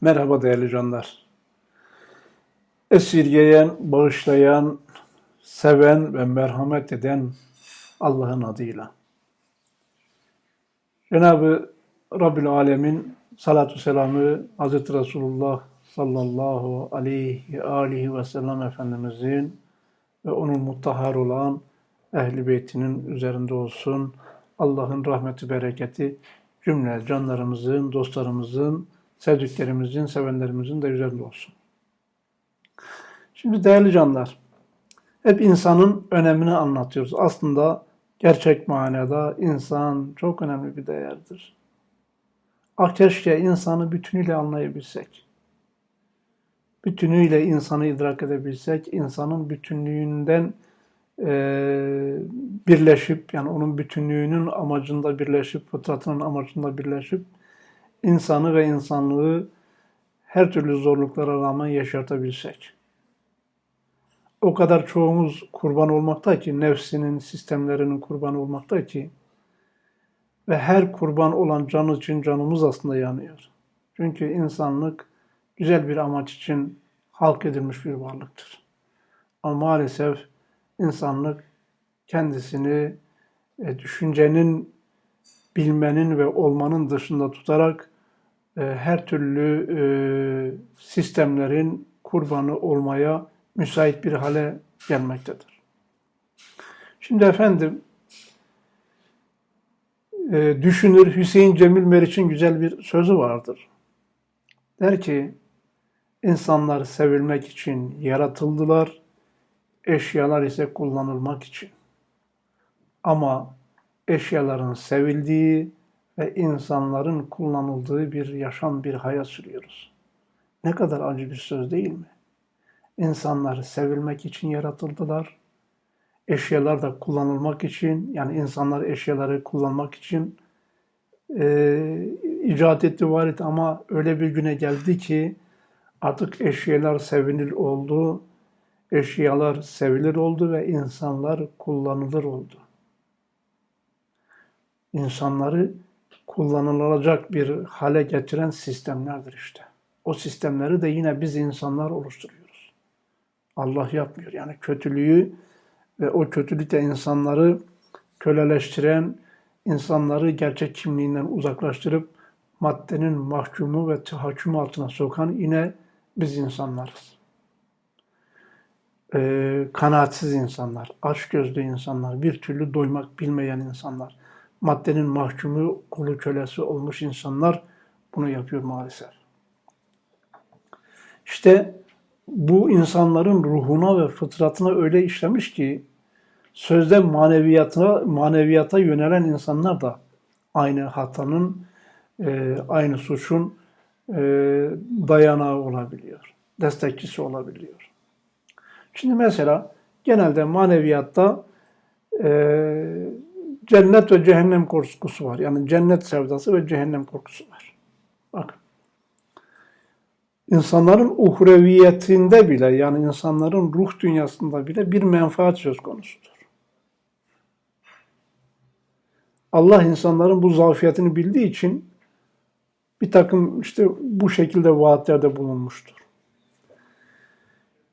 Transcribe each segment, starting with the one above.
Merhaba değerli canlar. Esirgeyen, bağışlayan, seven ve merhamet eden Allah'ın adıyla. Cenab-ı Rabbül Alemin salatu selamı Hz. Resulullah sallallahu aleyhi alihi ve sellem Efendimizin ve onun muttahar olan ehli beytinin üzerinde olsun. Allah'ın rahmeti, bereketi cümle canlarımızın, dostlarımızın, sevdiklerimizin, sevenlerimizin de üzerinde olsun. Şimdi değerli canlar, hep insanın önemini anlatıyoruz. Aslında gerçek manada insan çok önemli bir değerdir. Ah keşke insanı bütünüyle anlayabilsek. Bütünüyle insanı idrak edebilsek, insanın bütünlüğünden e, birleşip, yani onun bütünlüğünün amacında birleşip, fıtratının amacında birleşip, insanı ve insanlığı her türlü zorluklara rağmen yaşatabilsek. O kadar çoğumuz kurban olmakta ki, nefsinin, sistemlerinin kurban olmakta ki, ve her kurban olan can için canımız aslında yanıyor. Çünkü insanlık güzel bir amaç için halk edilmiş bir varlıktır. Ama maalesef insanlık kendisini e, düşüncenin, bilmenin ve olmanın dışında tutarak e, her türlü e, sistemlerin kurbanı olmaya müsait bir hale gelmektedir. Şimdi efendim e, düşünür Hüseyin Cemil Meriç'in güzel bir sözü vardır. Der ki, insanlar sevilmek için yaratıldılar, eşyalar ise kullanılmak için. Ama eşyaların sevildiği ve insanların kullanıldığı bir yaşam, bir hayat sürüyoruz. Ne kadar acı bir söz değil mi? İnsanlar sevilmek için yaratıldılar. Eşyalar da kullanılmak için, yani insanlar eşyaları kullanmak için e, icat etti, var etti ama öyle bir güne geldi ki artık eşyalar sevinil oldu, eşyalar sevilir oldu ve insanlar kullanılır oldu. İnsanları kullanılacak bir hale getiren sistemlerdir işte. O sistemleri de yine biz insanlar oluşturuyoruz. Allah yapmıyor. Yani kötülüğü ve o kötülükte insanları köleleştiren, insanları gerçek kimliğinden uzaklaştırıp maddenin mahkumu ve tahakküm altına sokan yine biz insanlarız. Ee, kanaatsiz insanlar, aç gözlü insanlar, bir türlü doymak bilmeyen insanlar, maddenin mahkumu, kulu kölesi olmuş insanlar bunu yapıyor maalesef. İşte bu insanların ruhuna ve fıtratına öyle işlemiş ki sözde maneviyatına maneviyata yönelen insanlar da aynı hatanın, e, aynı suçun e, dayanağı olabiliyor, destekçisi olabiliyor. Şimdi mesela genelde maneviyatta e, cennet ve cehennem korkusu var. Yani cennet sevdası ve cehennem korkusu var. Bakın. İnsanların uhreviyetinde bile yani insanların ruh dünyasında bile bir menfaat söz konusudur. Allah insanların bu zafiyetini bildiği için bir takım işte bu şekilde vaatlerde bulunmuştur.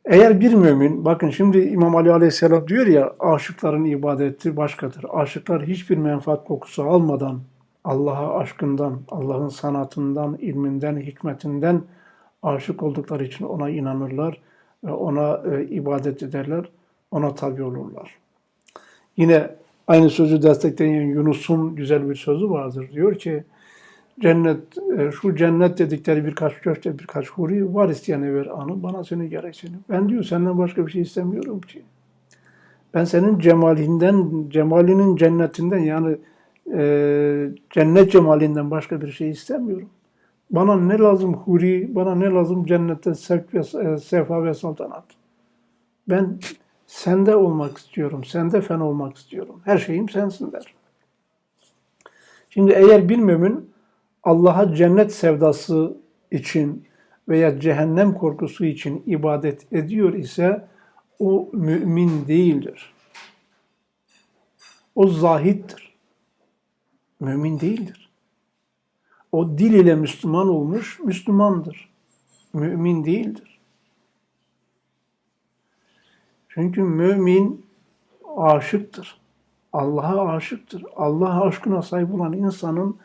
Eğer bir mümin, bakın şimdi İmam Ali Aleyhisselam diyor ya, aşıkların ibadeti başkadır. Aşıklar hiçbir menfaat kokusu almadan, Allah'a aşkından, Allah'ın sanatından, ilminden, hikmetinden aşık oldukları için ona inanırlar ve ona e, ibadet ederler, ona tabi olurlar. Yine aynı sözü destekleyen Yunus'un güzel bir sözü vardır. Diyor ki, cennet, e, şu cennet dedikleri birkaç köşte, birkaç huri var isteyene ver anı, bana seni gerek seni. Ben diyor senden başka bir şey istemiyorum ki. Ben senin cemalinden, cemalinin cennetinden yani e, cennet cemalinden başka bir şey istemiyorum. Bana ne lazım huri, bana ne lazım cennette sevk ve, e, sefa ve saltanat. Ben sende olmak istiyorum, sende fen olmak istiyorum. Her şeyim sensin der. Şimdi eğer bir mümin Allah'a cennet sevdası için veya cehennem korkusu için ibadet ediyor ise o mümin değildir. O zahittir. Mümin değildir. O dil ile Müslüman olmuş, Müslümandır. mümin değildir. Çünkü mümin aşıktır. Allah'a aşıktır. Allah aşkına sahip olan insanın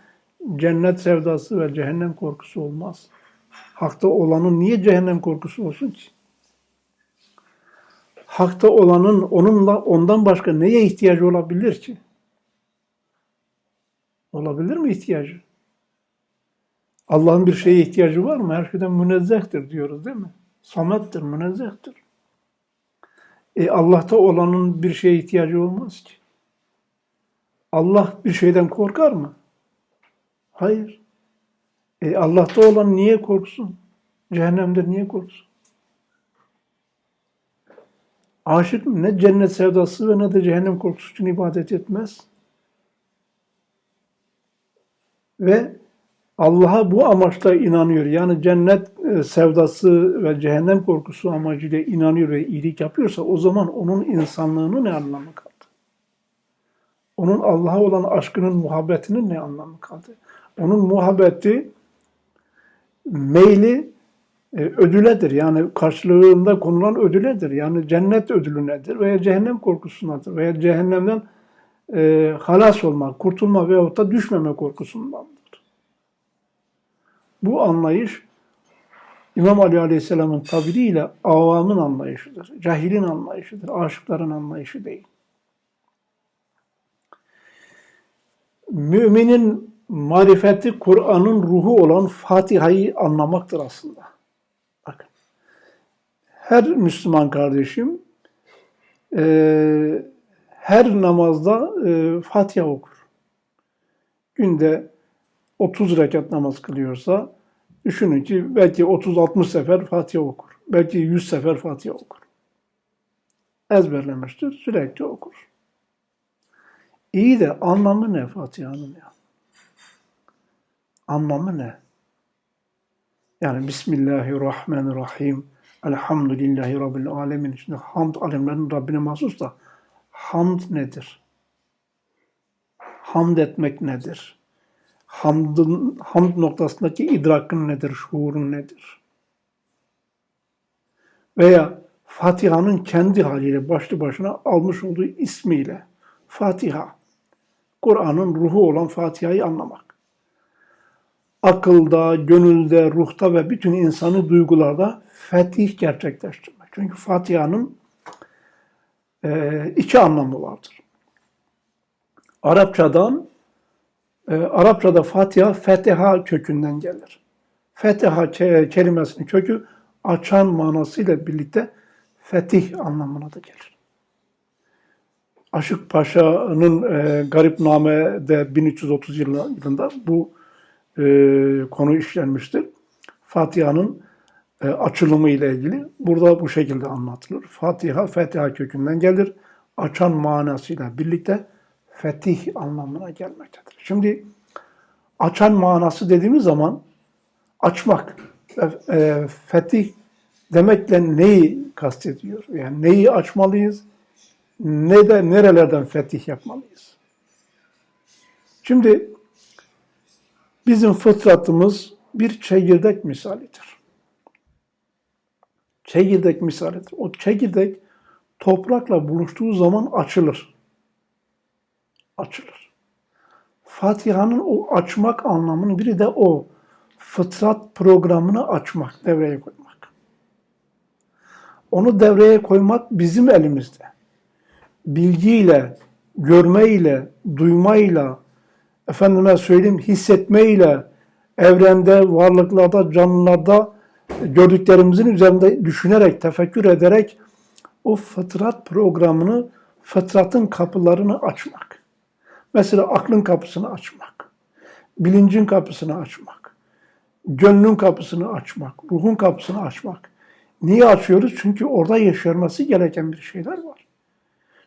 cennet sevdası ve cehennem korkusu olmaz. Hakta olanın niye cehennem korkusu olsun ki? Hakta olanın onunla ondan başka neye ihtiyacı olabilir ki? Olabilir mi ihtiyacı? Allah'ın bir şeye ihtiyacı var mı? Her şeyden münezzehtir diyoruz değil mi? Samettir, münezzehtir. E Allah'ta olanın bir şeye ihtiyacı olmaz ki. Allah bir şeyden korkar mı? Hayır. E Allah'ta olan niye korksun? Cehennemde niye korksun? Aşık ne cennet sevdası ve ne de cehennem korkusu için ibadet etmez. Ve Allah'a bu amaçla inanıyor. Yani cennet e, sevdası ve cehennem korkusu amacıyla inanıyor ve iyilik yapıyorsa o zaman onun insanlığının ne anlamı kaldı? Onun Allah'a olan aşkının, muhabbetinin ne anlamı kaldı? Onun muhabbeti, meyli e, ödüledir. Yani karşılığında konulan ödüledir. Yani cennet ödülü nedir? Veya cehennem korkusundadır. Veya cehennemden e, halas olma, kurtulma veyahut da düşmeme korkusundandır. Bu anlayış İmam Ali Aleyhisselam'ın tabiriyle avamın anlayışıdır. Cahilin anlayışıdır. Aşıkların anlayışı değil. Müminin marifeti Kur'an'ın ruhu olan Fatiha'yı anlamaktır aslında. Bakın. Her Müslüman kardeşim e, her namazda e, Fatiha okur. Günde 30 rekat namaz kılıyorsa düşünün ki belki 30-60 sefer Fatiha okur. Belki 100 sefer Fatiha okur. Ezberlemiştir, sürekli okur. İyi de anlamı ne Fatiha'nın ya? Anlamı ne? Yani Bismillahirrahmanirrahim. Elhamdülillahi Rabbil alemin. Şimdi hamd alemlerin Rabbine mahsus da hamd nedir? Hamd etmek nedir? Hamdın, hamd noktasındaki idrakın nedir? Şuurun nedir? Veya Fatiha'nın kendi haliyle başlı başına almış olduğu ismiyle Fatiha. Kur'an'ın ruhu olan Fatiha'yı anlamak. Akılda, gönülde, ruhta ve bütün insanı duygularda fetih gerçekleştirmek. Çünkü Fatiha'nın e, iki anlamı vardır. Arapçadan, e, Arapçada Fatiha, Fetiha kökünden gelir. Fetiha kelimesinin kökü açan manasıyla birlikte fetih anlamına da gelir. Aşık Paşa'nın e, Garipname'de 1330 yılında bu e, konu işlenmiştir. Fatiha'nın e, açılımı ile ilgili burada bu şekilde anlatılır. Fatiha, Fetiha kökünden gelir. Açan manasıyla birlikte fetih anlamına gelmektedir. Şimdi açan manası dediğimiz zaman açmak, e, fetih demekle neyi kastediyor? Yani neyi açmalıyız? Ne de nerelerden fetih yapmalıyız? Şimdi bizim fıtratımız bir çekirdek misalidir. Çekirdek misalidir. O çekirdek toprakla buluştuğu zaman açılır. Açılır. Fatiha'nın o açmak anlamının biri de o. Fıtrat programını açmak, devreye koymak. Onu devreye koymak bizim elimizde. Bilgiyle, görmeyle, duymayla, efendime söyleyeyim hissetmeyle, evrende, varlıklarda, canlılarda gördüklerimizin üzerinde düşünerek, tefekkür ederek o fıtrat programını, fıtratın kapılarını açmak. Mesela aklın kapısını açmak, bilincin kapısını açmak, gönlün kapısını açmak, ruhun kapısını açmak. Niye açıyoruz? Çünkü orada yaşanması gereken bir şeyler var.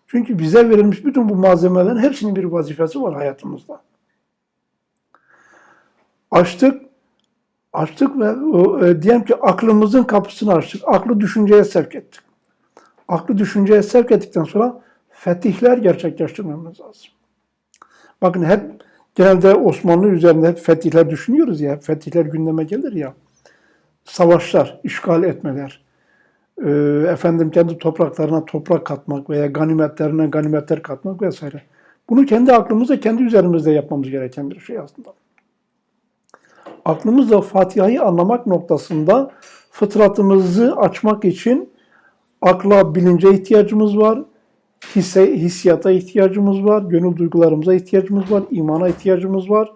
Çünkü bize verilmiş bütün bu malzemelerin hepsinin bir vazifesi var hayatımızda. Açtık, açtık ve e, diyelim ki aklımızın kapısını açtık. Aklı düşünceye sevk ettik. Aklı düşünceye sevk ettikten sonra fetihler gerçekleştirmemiz lazım. Bakın hep genelde Osmanlı üzerinde hep fetihler düşünüyoruz ya. Fetihler gündeme gelir ya. savaşlar, işgal etmeler, e, efendim kendi topraklarına toprak katmak veya ganimetlerine ganimetler katmak vesaire. Bunu kendi aklımızda, kendi üzerimizde yapmamız gereken bir şey aslında. Aklımızla Fatiha'yı anlamak noktasında fıtratımızı açmak için akla, bilince ihtiyacımız var, hisse, hissiyata ihtiyacımız var, gönül duygularımıza ihtiyacımız var, imana ihtiyacımız var.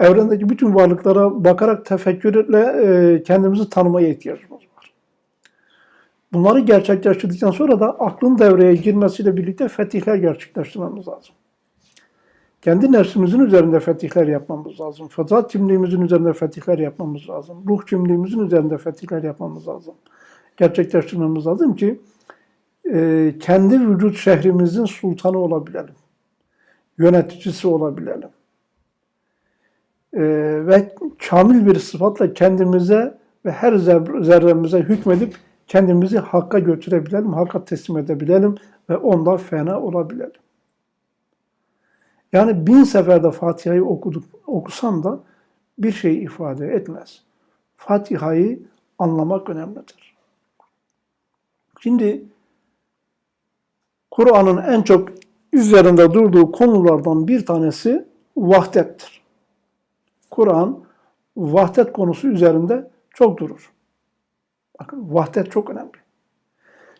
Evrendeki bütün varlıklara bakarak tefekkürle e, kendimizi tanımaya ihtiyacımız var. Bunları gerçekleştirdikten sonra da aklın devreye girmesiyle birlikte fetihler gerçekleştirmemiz lazım. Kendi nefsimizin üzerinde fetihler yapmamız lazım. Fıtrat kimliğimizin üzerinde fetihler yapmamız lazım. Ruh kimliğimizin üzerinde fetihler yapmamız lazım. Gerçekleştirmemiz lazım ki e, kendi vücut şehrimizin sultanı olabilelim. Yöneticisi olabilelim. E, ve kamil bir sıfatla kendimize ve her zer- zerremize hükmedip kendimizi hakka götürebilelim, hakka teslim edebilelim ve onda fena olabilelim. Yani bin seferde Fatiha'yı okuduk, okusam da bir şey ifade etmez. Fatiha'yı anlamak önemlidir. Şimdi Kur'an'ın en çok üzerinde durduğu konulardan bir tanesi vahdettir. Kur'an vahdet konusu üzerinde çok durur. Bakın vahdet çok önemli.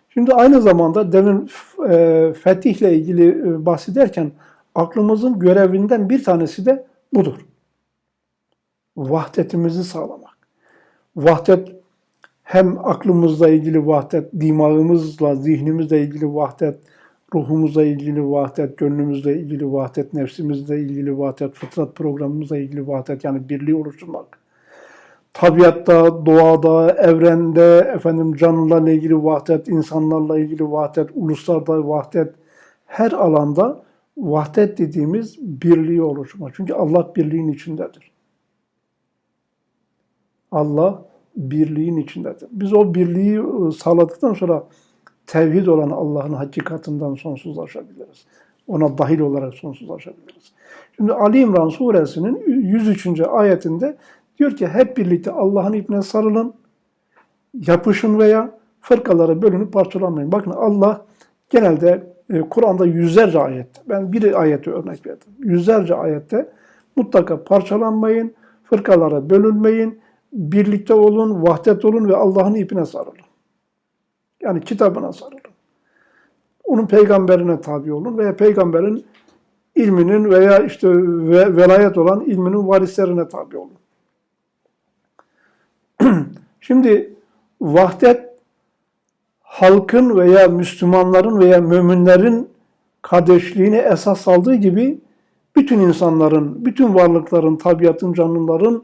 Şimdi aynı zamanda demin e, fetihle ilgili e, bahsederken aklımızın görevinden bir tanesi de budur. Vahdetimizi sağlamak. Vahdet hem aklımızla ilgili vahdet, dimağımızla, zihnimizle ilgili vahdet, ruhumuzla ilgili vahdet, gönlümüzle ilgili vahdet, nefsimizle ilgili vahdet, fıtrat programımızla ilgili vahdet yani birliği oluşturmak. Tabiatta, doğada, evrende, efendim canlılarla ilgili vahdet, insanlarla ilgili vahdet, uluslarda vahdet, her alanda vahdet dediğimiz birliği oluşturmak. Çünkü Allah birliğin içindedir. Allah birliğin içindedir. Biz o birliği ıı, sağladıktan sonra tevhid olan Allah'ın hakikatinden sonsuzlaşabiliriz. Ona dahil olarak sonsuzlaşabiliriz. Şimdi Ali İmran suresinin 103. ayetinde diyor ki hep birlikte Allah'ın ipine sarılın, yapışın veya fırkalara bölünüp parçalanmayın. Bakın Allah genelde e, Kur'an'da yüzlerce ayette, ben bir ayeti örnek verdim. Yüzlerce ayette mutlaka parçalanmayın, fırkalara bölünmeyin, birlikte olun, vahdet olun ve Allah'ın ipine sarılın. Yani kitabına sarılın. Onun peygamberine tabi olun veya peygamberin ilminin veya işte ve velayet olan ilminin varislerine tabi olun. Şimdi vahdet halkın veya Müslümanların veya müminlerin kardeşliğini esas aldığı gibi bütün insanların, bütün varlıkların, tabiatın, canlıların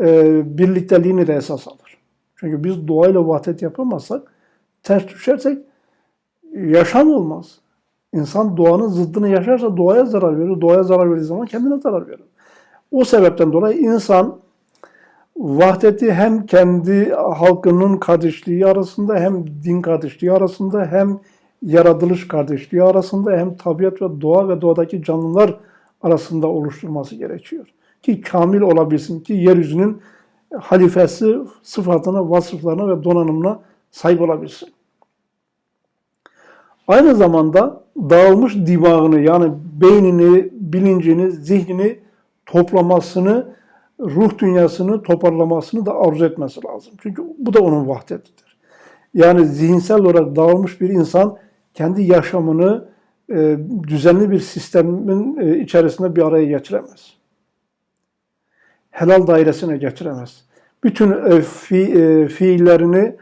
e, birlikteliğini de esas alır. Çünkü biz doğayla vahdet yapamazsak, ters düşersek yaşam olmaz. İnsan doğanın zıddını yaşarsa doğaya zarar verir. Doğaya zarar verdiği zaman kendine zarar verir. O sebepten dolayı insan vahdeti hem kendi halkının kardeşliği arasında hem din kardeşliği arasında hem yaratılış kardeşliği arasında hem tabiat ve doğa ve doğadaki canlılar arasında oluşturması gerekiyor. Ki kamil olabilsin ki yeryüzünün halifesi sıfatına, vasıflarına ve donanımına sahip olabilsin. Aynı zamanda dağılmış dimağını yani beynini, bilincini, zihnini toplamasını, ruh dünyasını toparlamasını da arzu etmesi lazım. Çünkü bu da onun vahdetidir. Yani zihinsel olarak dağılmış bir insan kendi yaşamını e, düzenli bir sistemin e, içerisinde bir araya getiremez. Helal dairesine getiremez. Bütün e, fi, e, fiillerini,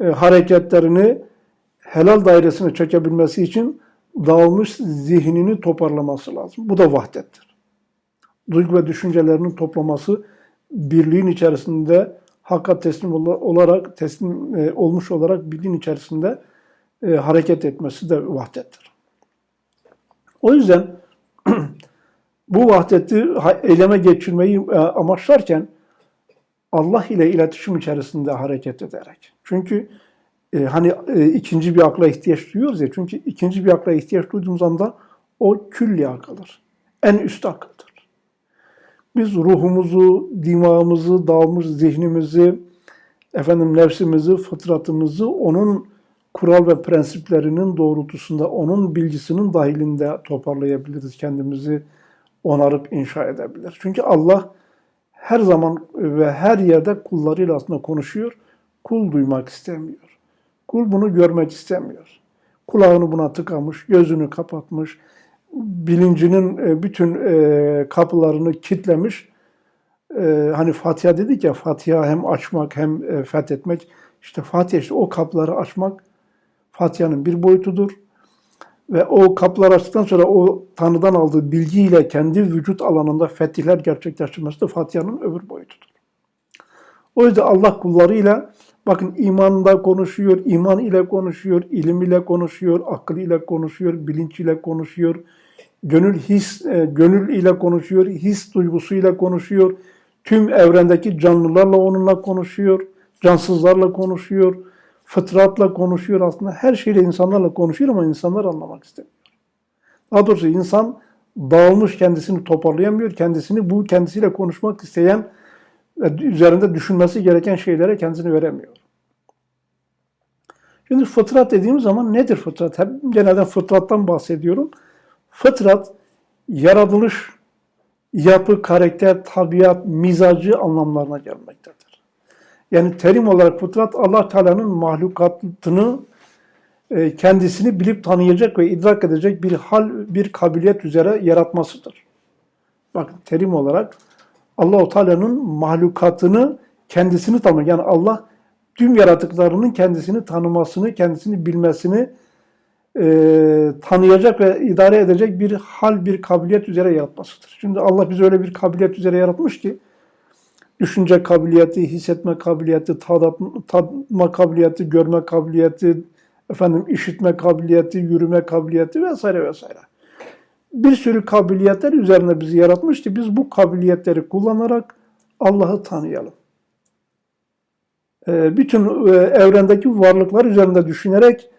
e, hareketlerini helal dairesine çekebilmesi için dağılmış zihnini toparlaması lazım. Bu da vahdettir. Duygu ve düşüncelerinin toplaması, birliğin içerisinde hakka teslim olarak, teslim e, olmuş olarak birliğin içerisinde e, hareket etmesi de vahdettir. O yüzden bu vahdeti eyleme geçirmeyi e, amaçlarken Allah ile iletişim içerisinde hareket ederek. Çünkü e, hani ikinci bir akla ihtiyaç duyuyoruz ya. Çünkü ikinci bir akla ihtiyaç duyduğumuz anda o külli akıldır. En üst akıldır. Biz ruhumuzu, dimağımızı, dağılmış zihnimizi, efendim nefsimizi, fıtratımızı onun kural ve prensiplerinin doğrultusunda, onun bilgisinin dahilinde toparlayabiliriz. Kendimizi onarıp inşa edebiliriz. Çünkü Allah her zaman ve her yerde kullarıyla aslında konuşuyor. Kul duymak istemiyor. Kul bunu görmek istemiyor. Kulağını buna tıkamış, gözünü kapatmış, bilincinin e, bütün e, kapılarını kitlemiş. E, Hani Fatiha dedik ya, Fatiha hem açmak hem fethetmek. İşte Fatiha işte o kapıları açmak Fatiha'nın bir boyutudur. Ve o kapıları açtıktan sonra o Tanrı'dan aldığı bilgiyle kendi vücut alanında fetihler gerçekleştirmesi de Fatiha'nın öbür boyutudur. O yüzden Allah kullarıyla bakın imanla konuşuyor, iman ile konuşuyor, ilim ile konuşuyor, akıl ile konuşuyor, bilinç ile konuşuyor, gönül his e, gönül ile konuşuyor, his duygusuyla konuşuyor. Tüm evrendeki canlılarla onunla konuşuyor, cansızlarla konuşuyor, fıtratla konuşuyor aslında. Her şeyle insanlarla konuşuyor ama insanlar anlamak istemiyor. Daha doğrusu insan dağılmış kendisini toparlayamıyor. Kendisini bu kendisiyle konuşmak isteyen ve üzerinde düşünmesi gereken şeylere kendisini veremiyor. Şimdi fıtrat dediğimiz zaman nedir fıtrat? Hep genelde fıtrattan bahsediyorum. Fıtrat yaratılış, yapı, karakter, tabiat, mizacı anlamlarına gelmektedir. Yani terim olarak fıtrat Allah Teala'nın mahlukatını e, kendisini bilip tanıyacak ve idrak edecek bir hal, bir kabiliyet üzere yaratmasıdır. Bakın terim olarak Allahu Teala'nın mahlukatını kendisini tanımak. Yani Allah tüm yaratıklarının kendisini tanımasını, kendisini bilmesini e, tanıyacak ve idare edecek bir hal, bir kabiliyet üzere yaratmasıdır. Şimdi Allah bizi öyle bir kabiliyet üzere yaratmış ki düşünce kabiliyeti, hissetme kabiliyeti, tadat, tadma kabiliyeti, görme kabiliyeti, efendim işitme kabiliyeti, yürüme kabiliyeti vesaire vesaire. Bir sürü kabiliyetler üzerine bizi yaratmış ki biz bu kabiliyetleri kullanarak Allah'ı tanıyalım. Ee, bütün e, evrendeki varlıklar üzerinde düşünerek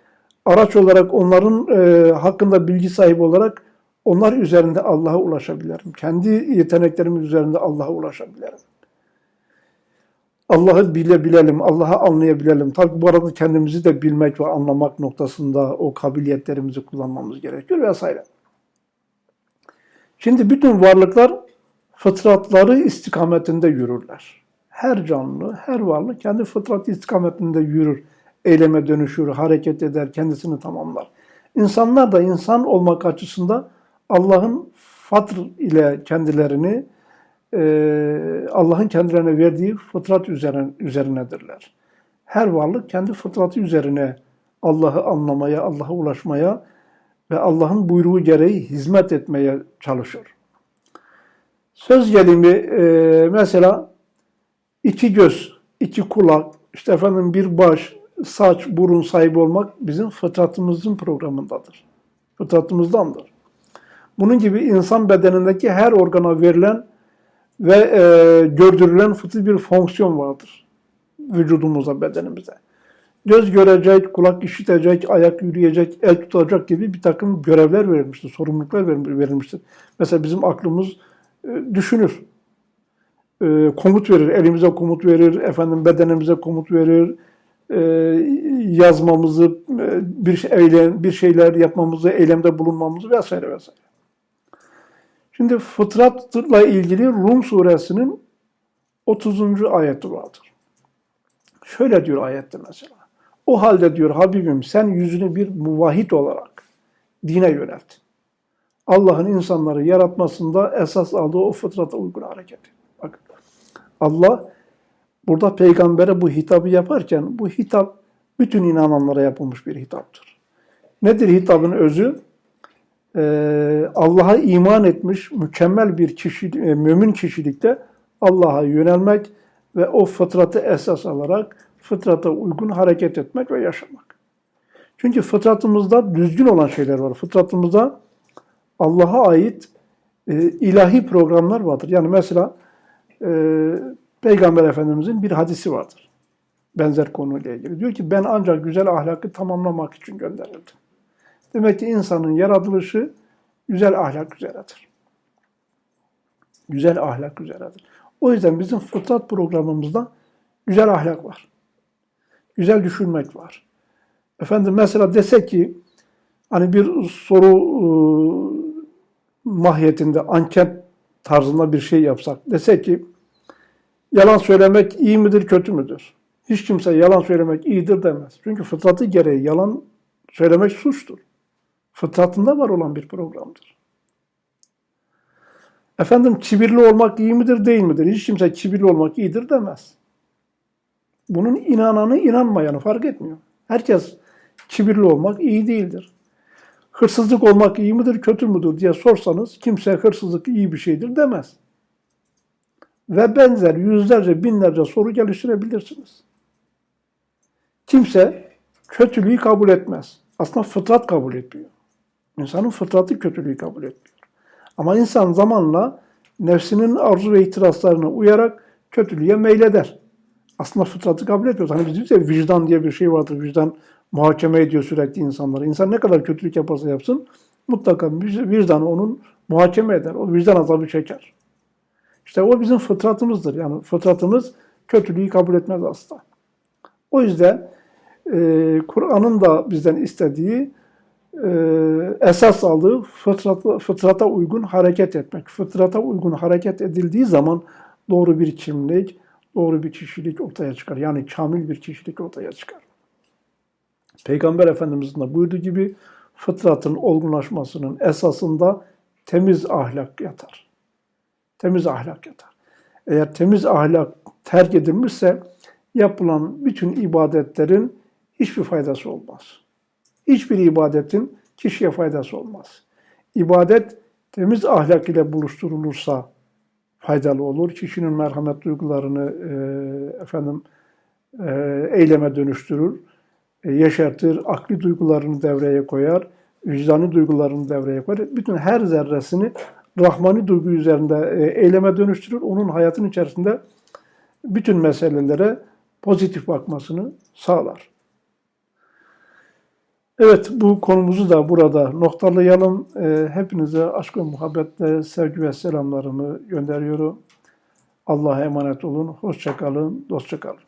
araç olarak onların e, hakkında bilgi sahibi olarak onlar üzerinde Allah'a ulaşabilirim. Kendi yeteneklerimiz üzerinde Allah'a ulaşabilirim. Allah'ı bilebilelim, Allah'ı anlayabilelim. Tabi bu arada kendimizi de bilmek ve anlamak noktasında o kabiliyetlerimizi kullanmamız gerekiyor vesaire. Şimdi bütün varlıklar fıtratları istikametinde yürürler. Her canlı, her varlık kendi fıtratı istikametinde yürür, eyleme dönüşür, hareket eder, kendisini tamamlar. İnsanlar da insan olmak açısından Allah'ın fatr ile kendilerini e, Allah'ın kendilerine verdiği fıtrat üzerine, üzerinedirler. Her varlık kendi fıtratı üzerine Allah'ı anlamaya, Allah'a ulaşmaya ve Allah'ın buyruğu gereği hizmet etmeye çalışır. Söz gelimi e, mesela iki göz, iki kulak, işte efendim bir baş, saç, burun sahibi olmak bizim fıtratımızın programındadır. Fıtratımızdandır. Bunun gibi insan bedenindeki her organa verilen ve e, gördürülen fıtri bir fonksiyon vardır vücudumuza, bedenimize. Göz görecek, kulak işitecek, ayak yürüyecek, el tutacak gibi bir takım görevler verilmiştir, sorumluluklar verilmiştir. Mesela bizim aklımız e, düşünür, e, komut verir, elimize komut verir, efendim bedenimize komut verir, yazmamızı, e, bir eylem, bir şeyler yapmamızı, eylemde bulunmamızı vesaire vesaire. Şimdi fıtratla ilgili Rum suresinin 30. ayeti vardır. Şöyle diyor ayette mesela. O halde diyor Habibim sen yüzünü bir muvahhid olarak dine yönelt. Allah'ın insanları yaratmasında esas aldığı o fıtrata uygun hareket. Bakın Allah burada peygambere bu hitabı yaparken bu hitap bütün inananlara yapılmış bir hitaptır. Nedir hitabın özü? Ee, Allah'a iman etmiş mükemmel bir kişi, e, mümin kişilikte Allah'a yönelmek ve o fıtratı esas alarak fıtrata uygun hareket etmek ve yaşamak. Çünkü fıtratımızda düzgün olan şeyler var. Fıtratımızda Allah'a ait e, ilahi programlar vardır. Yani mesela e, Peygamber Efendimizin bir hadisi vardır. Benzer konuyla ilgili. Diyor ki ben ancak güzel ahlakı tamamlamak için gönderildim. Demek ki insanın yaratılışı güzel ahlak üzeredir. Güzel ahlak üzeredir. O yüzden bizim fıtrat programımızda güzel ahlak var. Güzel düşünmek var. Efendim mesela desek ki hani bir soru e, mahiyetinde anket tarzında bir şey yapsak. Desek ki yalan söylemek iyi midir, kötü müdür? Hiç kimse yalan söylemek iyidir demez. Çünkü fıtratı gereği yalan söylemek suçtur. Fıtratında var olan bir programdır. Efendim kibirli olmak iyi midir, değil midir? Hiç kimse kibirli olmak iyidir demez. Bunun inananı, inanmayanı fark etmiyor. Herkes kibirli olmak iyi değildir. Hırsızlık olmak iyi midir, kötü müdür diye sorsanız kimse hırsızlık iyi bir şeydir demez. Ve benzer yüzlerce, binlerce soru geliştirebilirsiniz. Kimse kötülüğü kabul etmez. Aslında fıtrat kabul etmiyor. İnsanın fıtratı kötülüğü kabul etmiyor. Ama insan zamanla nefsinin arzu ve ihtiraslarına uyarak kötülüğe meyleder. Aslında fıtratı kabul etmiyor. Hani biz diyoruz vicdan diye bir şey vardır. Vicdan muhakeme ediyor sürekli insanları. İnsan ne kadar kötülük yaparsa yapsın mutlaka vicdan onun muhakeme eder. O vicdan azabı çeker. İşte o bizim fıtratımızdır. Yani fıtratımız kötülüğü kabul etmez asla. O yüzden e, Kur'an'ın da bizden istediği e, esas aldığı fıtrata, fıtrata uygun hareket etmek. Fıtrata uygun hareket edildiği zaman doğru bir kimlik, doğru bir kişilik ortaya çıkar. Yani kamil bir kişilik ortaya çıkar. Peygamber Efendimiz'in de buyurduğu gibi fıtratın olgunlaşmasının esasında temiz ahlak yatar. Temiz ahlak yatar. Eğer temiz ahlak terk edilmişse yapılan bütün ibadetlerin hiçbir faydası olmaz. Hiçbir ibadetin kişiye faydası olmaz. İbadet temiz ahlak ile buluşturulursa faydalı olur. Kişinin merhamet duygularını e, efendim e, eyleme dönüştürür, e, yeşertir, akli duygularını devreye koyar, vicdani duygularını devreye koyar. Bütün her zerresini rahmani duygu üzerinde e, eyleme dönüştürür. Onun hayatın içerisinde bütün meselelere pozitif bakmasını sağlar. Evet bu konumuzu da burada noktalayalım. E, hepinize aşk ve muhabbetle sevgi ve selamlarımı gönderiyorum. Allah'a emanet olun. Hoşça kalın, dostça kalın.